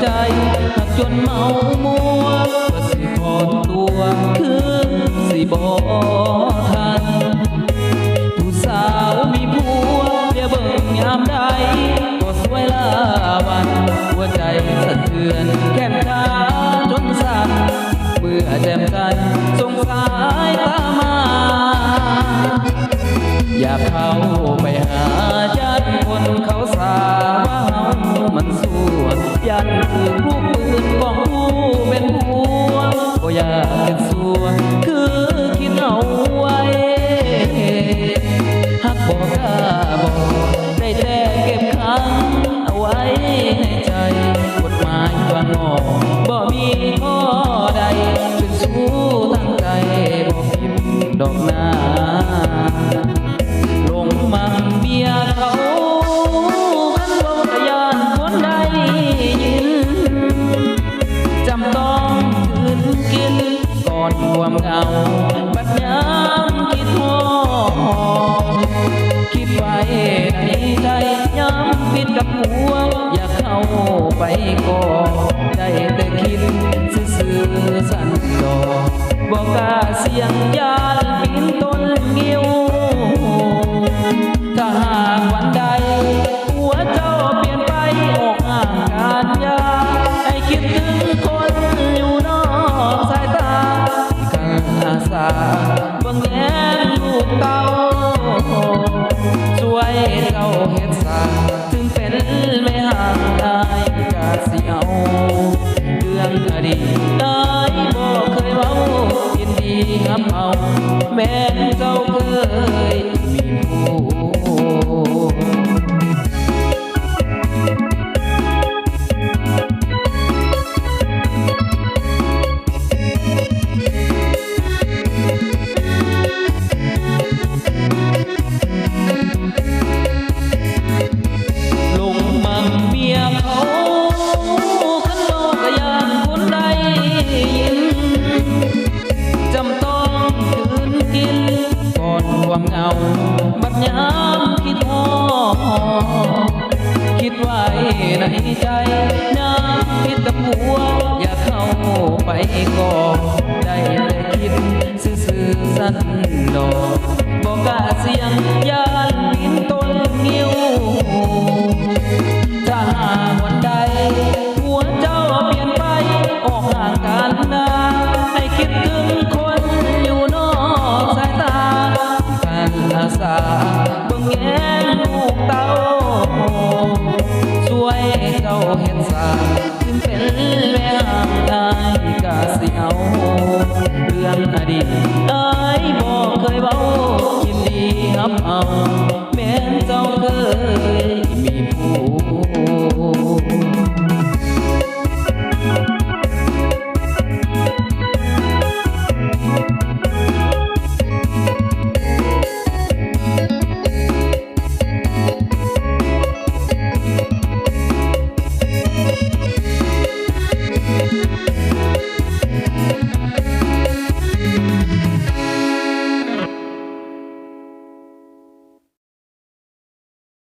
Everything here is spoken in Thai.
ใจหักจนเมามัวก็สิถอนตัวคือสิบอทันผู้สาวมีผัวเดี๋ยวเบิ่งยามใดก็สวยลาวันหัวใจสะเทือนแก้มขาจนสั่นเมื่อแจ่มจันทร์ส่งสายตามา อยากเข้าไปหาญา อยากเป็นสัวคือคิดเอาไว้หักบอกกล้าบอกได้แต่เก็บขังเอาไว้ในใจกฎหมายวางออกบ่มีข้อใดเป็นสู้ตั้งใจบอกพิมพ์ดอกนาาบัดยามคิดทอคิดไว้ในใจย้ำปิดกับหัวอยากเข้าไปก่อนได้แต่คิดซื่อสันต่อบอกกาเสียงยานปีนต้นงิ้ว ช่วยเขาเฮ็ดสาถึงเป็นไม่ห่างได้กาสิเอาเรื่องอดีตได้บ่เคยเว้ายินดีรับเอา แม้เจ้าเคยมีผู้ ความเหงา บัดยามคิดทอคิดไว้ในใจน้ำคิดกับหัว อยากเข้าไปก่อนได้แต่คิดซื่อๆสั้นดอกบอกกาเสียงยานบิน ถึงเป็นแม่ห่างได้กาสิเอาเรื่องอดีตได้บอกเคยเบายินดีรับเอาแม้นเจ้าเคยมีผู้